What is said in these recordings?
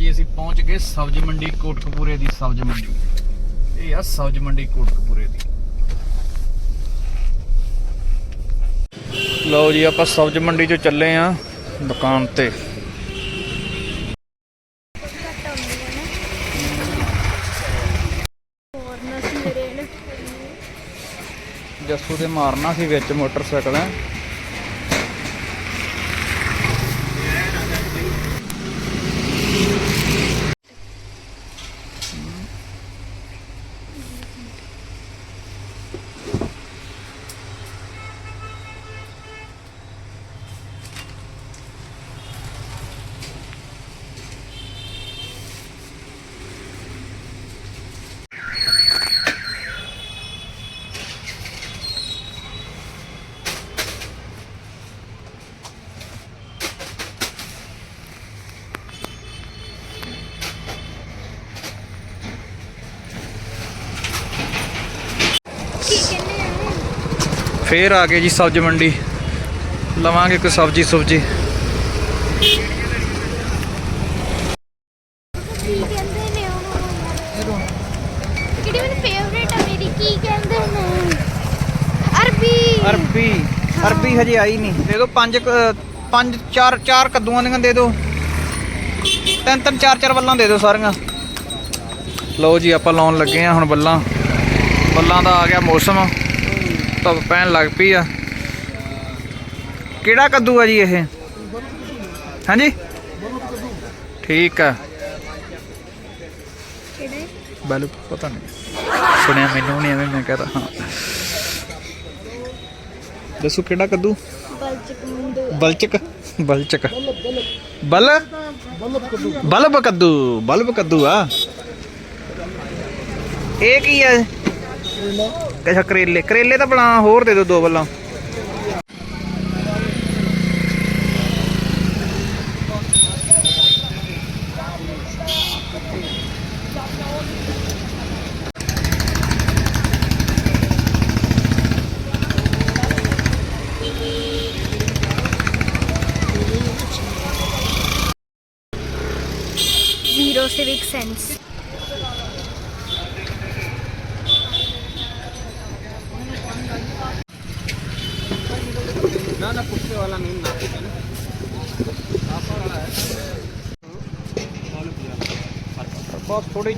ਜੀ ਅਸੀਂ ਪਹੁੰਚ ਗਏ ਸਬਜ਼ੀ ਮੰਡੀ ਕੋਟਕਪੂਰੇ ਦੀ ਸਬਜ਼ੀ ਮੰਡੀ। ਇਹ ਆ ਸਬਜ਼ੀ ਮੰਡੀ ਕੋਟਕਪੂਰੇ ਦੀ। ਲਓ ਜੀ ਆਪਾਂ ਸਬਜ਼ੀ ਮੰਡੀ ਚੋਂ ਚੱਲੇ ਆ ਦੁਕਾਨ ਤੇ। ਜੱਸੂ ਦੇ ਮਾਰਨਾ ਸੀ ਵਿੱਚ ਮੋਟਰਸਾਈਕਲ। ਹੈ ਕੀ ਕਹਿੰਦੇ ਆ ਫੇਰ ਆ ਗਏ ਜੀ ਸਬਜ਼ੀ ਮੰਡੀ। ਲਵਾਂਗੇ ਕੋਈ ਸਬਜ਼ੀ ਸੁਬਜੀ। ਅਰਬੀ। ਅਰਬੀ। ਹਜੇ ਆਈ ਨਹੀਂ। ਦੇ ਦਿਓ ਪੰਜ ਪੰਜ ਚਾਰ ਚਾਰ ਕੱਦੂਆਂ ਦੀਆਂ ਦੇ ਦਿਓ। ਤਿੰਨ ਤਿੰਨ ਚਾਰ ਚਾਰ ਬੱਲਾਂ ਦੇ ਦਿਓ ਸਾਰੀਆਂ। ਲਓ ਜੀ ਆਪਾਂ ਲਾਉਣ ਲੱਗੇ ਆ ਹੁਣ ਬੱਲਾਂ ਬੱਲਾਂ ਦਾ ਆ ਗਿਆ ਮੌਸਮ। ਧੁੱਪ ਪੈਣ ਲੱਗ ਪਈ ਆ। ਕਿਹੜਾ ਕੱਦੂ ਆ ਜੀ ਇਹ? ਹਾਂਜੀ? ਠੀਕ ਆ। ਕਿਹੜੇ ਬਲ, ਪਤਾ ਨਹੀਂ। ਸੁਣਿਆ ਮੈਨੂੰ ਨਹੀਂ, ਐਵੇਂ ਮੈਂ ਕਹਤਾ ਹਾਂ। ਦੱਸੋ ਕਿਹੜਾ ਕੱਦੂ? ਬਲਚਕ। ਮੁੰਡੂ ਬਲਚਕ। ਬਲਚਕ ਬਲ? ਬਲਬ ਕੱਦੂ ਬਲਬ ਕੱਦੂ ਆ। ਇਹ ਕੀ ਹੈ ਅੱਛਾ ਕਰੇਲੇ। ਕਰੇਲੇ ਤਾਂ ਬਣਾ ਹੋਰ ਦੇ ਦਿਓ ਦੋ ਬੱਲਾਂ ਜ਼ੀਰੋ ਸਿਵਿਕ ਸੈਂਸ ਨਾ ਨਾ ਪੁੱਛੇ ਵਾਲਾ ਨਹੀਂ ਨਾ ਬਸ ਥੋੜੀ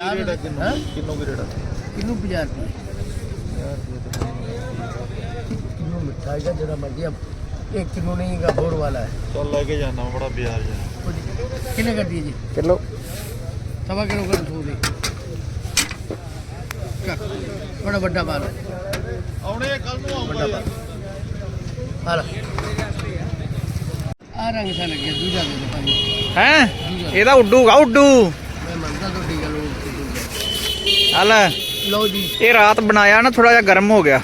ਕਿੰਨੂ ਕੀ ਰੇਟ ਕਿੰਨੂੰ 50 ਰੁਪਏ ਕਿੰਨੂੰ ਮਿਠਾਈ ਦਾ ਜਿਹੜਾ ਮਰਜ਼ੀ ਆ ਇੱਕ ਕਿਲੋ ਨਹੀਂ ਹੈਗਾ ਹੋਰ ਵਾਲਾ ਹੈ ਚੱਲ ਲੈ ਕੇ ਜਾਣਾ ਬੜਾ ਬਾਜ਼ਾਰ ਜਾ ਕੁਝ- ਕਿੰਨੇ ਕਰ ਦਈਏ ਜੀ ਕਿਲੋ ਸਵਾ ਕਿਲੋ ਚੱਕ। ਬੜਾ ਵੱਡਾ ਹੈ ਆਉਣੇ ਕੱਲ ਨੂੰ ਵੱਡਾ ਮਾਲ ਆ ਲੈ ਆ ਰੰਗ ਸਾ ਲੱਗਿਆ ਦੂਜਾ ਦੇ ਦੇ ਭਾਈ। ਹੈ? ਇਹਦਾ ਉੱਡੂਗਾ ਉੱਡੂ ਮੈਂ ਮੰਨਦਾ ਤੁਹਾਡੀ ਗੱਲ ਉਹ ਹਲ। ਲਓ ਜੀ। ਇਹ ਰਾਤ ਬਣਾਇਆ ਨਾ ਥੋੜਾ ਜਿਹਾ ਗਰਮ ਹੋ ਗਿਆ।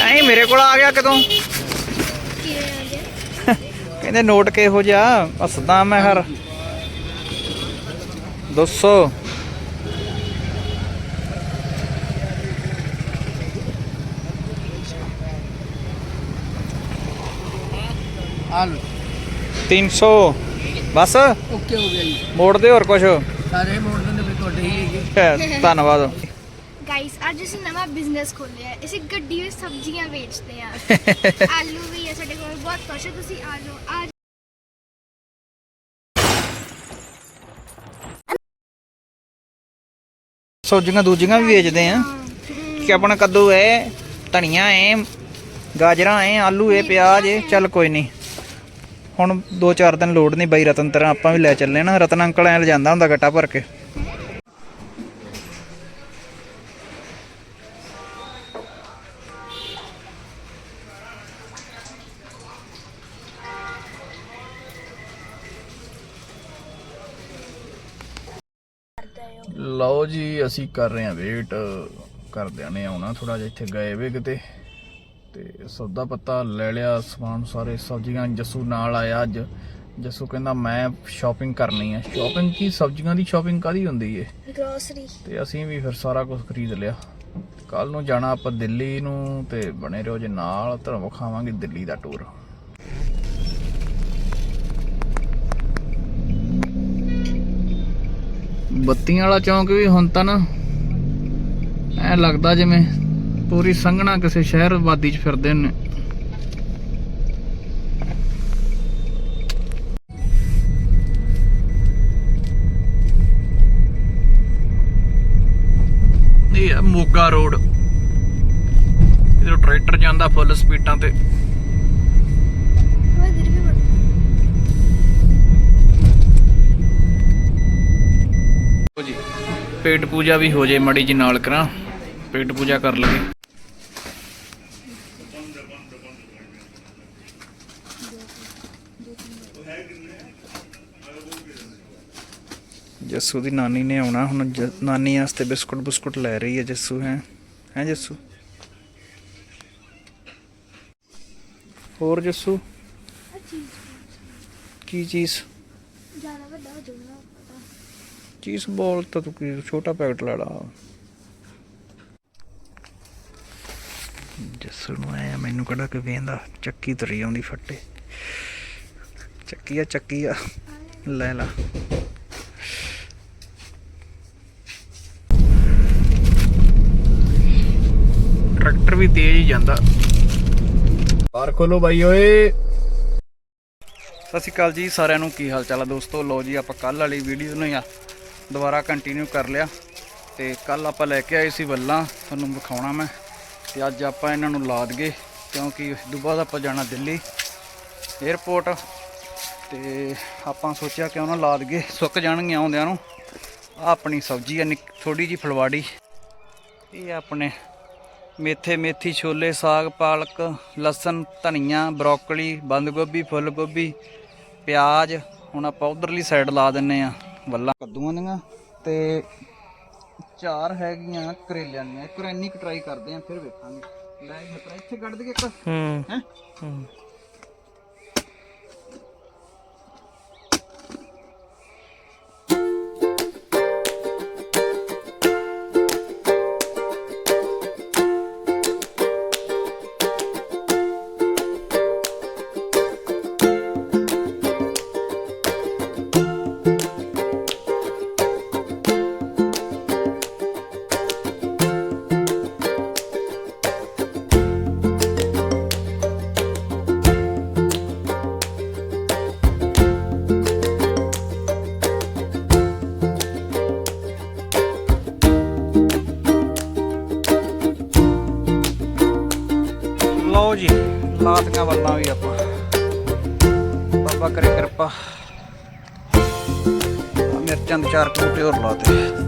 ਐਂ ਮੇਰੇ ਕੋਲ ਆ ਗਿਆ ਕਦੋਂ ਕਿਵੇਂ ਆ ਗਿਆ ਕਹਿੰਦੇ ਨੋਟ ਕਿਹੋ ਜਿਹਾ ਹੱਸਦਾ ਮੈਂ ਹਰ। 200 ਆ ਲਓ 300 ਬਸ? ਓਕੇ ਹੋ ਗਿਆ ਜੀ। ਮੋੜ ਦੇ ਹੋਰ ਕੁਛ? ਸਾਰੇ ਮੋੜ ਦਿੰਦੇ ਵੀ ਤੁਹਾਡੇ ਹੀ ਹੈਗੇ। ਧੰਨਵਾਦ। ਗਾਇਸ ਅੱਜ ਅਸੀਂ ਨਵਾਂ ਬਿਜ਼ਨਸ ਖੋਲਿਆ ਹੈ। ਅਸੀਂ ਗੱਡੀ ਵਿੱਚ ਸਬਜ਼ੀਆਂ ਵੇਚਦੇ ਆ ਆਲੂ ਵੀ ਹੈ ਸਾਡੇ ਕੋਲ ਬਹੁਤ ਕੁਛ ਹੈ ਤੁਸੀਂ ਆ ਜਾਓ। ਆ ਸਬਜ਼ੀਆਂ ਦੂਜੀਆਂ ਵੀ ਵੇਚਦੇ ਆ ਕਿ ਆਪਣਾ ਕੱਦੂ ਹੈ ਧਨੀਆ ਹੈ ਗਾਜਰਾਂ ਹੈ ਆਲੂ ਹੈ ਪਿਆਜ਼ ਹੈ। ਚੱਲ ਕੋਈ ਨਹੀਂ। ਹੁਣ 2-4 ਦਿਨ ਲੋੜ ਨਹੀਂ ਬਾਈ ਰਤਨ ਤਰ੍ਹਾਂ ਆਪਾਂ ਵੀ ਲੈ ਚੱਲੇ ਨਾ। ਰਤਨ ਅੰਕਲ ਐ ਲਿਜਾਂਦਾ ਹੁੰਦਾ ਗੱਟਾ ਭਰ ਕੇ। ਲਓ ਜੀ, ਅਸੀਂ ਕਰ ਰਹੇ ਹਾਂ ਵੇਟ। ਕਰਦਿਆਂ ਨੇ ਆਉਣਾ ਥੋੜਾ ਜਿਹਾ, ਇੱਥੇ ਗਏ ਵੇ ਕਿਤੇ। ਤੇ ਸੌਦਾ ਪੱਤਾ ਲੈ ਲਿਆ ਸਮਾਨ ਸਾਰੇ ਸਬਜ਼ੀਆਂ ਜੱਸੂ ਨਾਲ ਆਇਆ ਅੱਜ। ਜੱਸੂ ਕਹਿੰਦਾ ਮੈਂ ਸ਼ਾਪਿੰਗ ਕਰਨੀ ਹੈ ਸ਼ਾਪਿੰਗ ਕੀ? ਸਬਜ਼ੀਆਂ ਦੀ ਸ਼ਾਪਿੰਗ ਕਾਦੀ ਹੁੰਦੀ ਏ? ਗਰੋਸਰੀ ਤੇ ਅਸੀਂ ਵੀ ਫਿਰ ਸਾਰਾ ਕੁਝ ਖਰੀਦ ਲਿਆ। ਕੱਲ ਨੂੰ ਜਾਣਾ ਆਪਾਂ ਦਿੱਲੀ ਨੂੰ ਤੇ ਬਣੇ ਰਹੋ ਜੇ ਨਾਲ ਤੁਹਾਨੂੰ ਵਿਖਾਵਾਂਗੇ ਦਿੱਲੀ ਦਾ ਟੂਰ ਬੱਤੀਆਂ ਵਾਲਾ ਚੌਂਕ ਵੀ ਹੁਣ ਤਾਂ ਨਾ ਐ ਲੱਗਦਾ ਜਿਵੇਂ ਪੂਰੀ ਸੰਘਣਾ ਕਿਸੇ ਸ਼ਹਿਰ ਆਬਾਦੀ 'ਚ ਫਿਰਦੇ ਨੇ। ਇਹ ਆ ਮੋਗਾ ਰੋਡ। ਇਧਰ ਟਰੈਕਟਰ ਜਾਂਦਾ ਫੁੱਲ ਸਪੀਡਾਂ ਤੇ। ਜੀ ਪੇਟ ਪੂਜਾ ਵੀ ਹੋ ਜੇ ਮੜੀ ਜੀ ਨਾਲ ਕਰਾਂ। ਪੇਟ ਪੂਜਾ ਕਰ ਲਗੇ ਜੱਸੂ ਦੀ ਨਾਨੀ ਨੇ ਆਉਣਾ ਹੁਣ ਨਾਨੀ ਵਾਸਤੇ ਬਿਸਕੁਟ ਬਿਸਕੁਟ ਲੈ ਰਹੀ ਹੈ ਜੱਸੂ ਹੈ? ਹੈ ਜੱਸੂ? ਹੋਰ ਜੱਸੂ? ਕੀ ਚੀਜ਼? ਜ਼ਿਆਦਾ ਵੱਡਾ ਹੋ ਜਾਊਗਾ ਪਤਾ। ਚੀਜ਼ ਬੋਲ ਤਾਂ ਤੂੰ ਕੀ ਛੋਟਾ ਪੈਕਟ ਲੈ ਲਾ। ਜੱਸੂ ਨੂੰ ਆਇਆ ਮੈਨੂੰ ਕਿਹੜਾ ਕਿ ਵੇਂਦਾ ਚੱਕੀ ਤਰੀ ਆਉਂਦੀ ਫੱਟੇ। ਚੱਕੀ ਆ ਚੱਕੀ ਆ ਲੈ ਲਾ। ਵੀ ਤੇਜ਼ ਹੀ ਜਾਂਦਾ। ਬਾਹਰ ਖੋਲੋ ਬਾਈ ਓਏ। ਸਤਿ ਸ਼੍ਰੀ ਅਕਾਲ ਜੀ ਸਾਰਿਆਂ ਨੂੰ ਕੀ ਹਾਲ ਚਾਲ ਆ ਦੋਸਤੋ? ਲੋ ਜੀ ਆਪਾਂ ਕੱਲ ਵਾਲੀ ਵੀਡੀਓ ਨੂੰ ਆ। ਦੁਬਾਰਾ ਕੰਟੀਨਿਊ ਕਰ ਲਿਆ। ਤੇ ਕੱਲ ਆਪਾਂ ਲੈ ਕੇ ਆਏ ਸੀ ਵੱਲਾਂ। ਤੁਹਾਨੂੰ ਵਿਖਾਉਣਾ ਮੈਂ। ਤੇ ਅੱਜ ਆਪਾਂ ਇਹਨਾਂ ਨੂੰ ਲਾ ਦਈਏ ਕਿਉਂਕਿ ਉਸ ਤੋਂ ਬਾਅਦ ਆਪਾਂ ਜਾਣਾ ਦਿੱਲੀ 에ਅਰਪੋਰਟ ਤੇ ਆਪਾਂ ਸੋਚਿਆ ਕਿਉਂ ਨਾ ਲਾ ਦਈਏ ਸੁੱਕ ਜਾਣਗੀਆਂ ਆਉਂਦਿਆਂ ਨੂੰ। ਆ ਆਪਣੀ ਸਬਜ਼ੀ ਆ ਥੋੜੀ ਜੀ ਫਲਵਾੜੀ। ਇਹ ਆਪਣੇ ਮੇਥੇ ਮੇਥੀ ਛੋਲੇ ਸਾਗ ਪਾਲਕ ਲਸਣ ਧਨੀਆ ਬਰੋਕਲੀ ਬੰਦ ਗੋਭੀ ਫੁੱਲ ਗੋਭੀ ਪਿਆਜ਼। ਹੁਣ ਆਪਾਂ ਉਧਰਲੀ ਸਾਈਡ ਲਾ ਦਿੰਨੇ ਆ ਵੱਲਾਂ। ਕੱਦੂਆਂ ਦੀਆਂ ਤੇ ਚਾਰ ਹੈਗੀਆਂ ਕਰੇਲਿਆਂ ਦੀਆਂ। ਇੱਕ ਕੁ ਟਰਾਈ ਕਰਦੇ ਆ ਫਿਰ ਵੇਖਾਂਗੇ। ਲੈ ਮਤਰਾ ਇੱਥੇ ਕੱਢ ਦਈਏ ਇੱਕ। ਹੂੰ? ਹੈ। ਲਓ ਜੀ ਲਾਤੀਆਂ ਵੱਲਾਂ ਵੀ ਆਪਾਂ। ਬਾਬਾ ਕਰੇ ਕਿਰਪਾ। ਮਿਰਚਾਂ ਦੇ ਚਾਰ ਕੁੱਟੇ ਹੋਰ ਲਾਤੇ।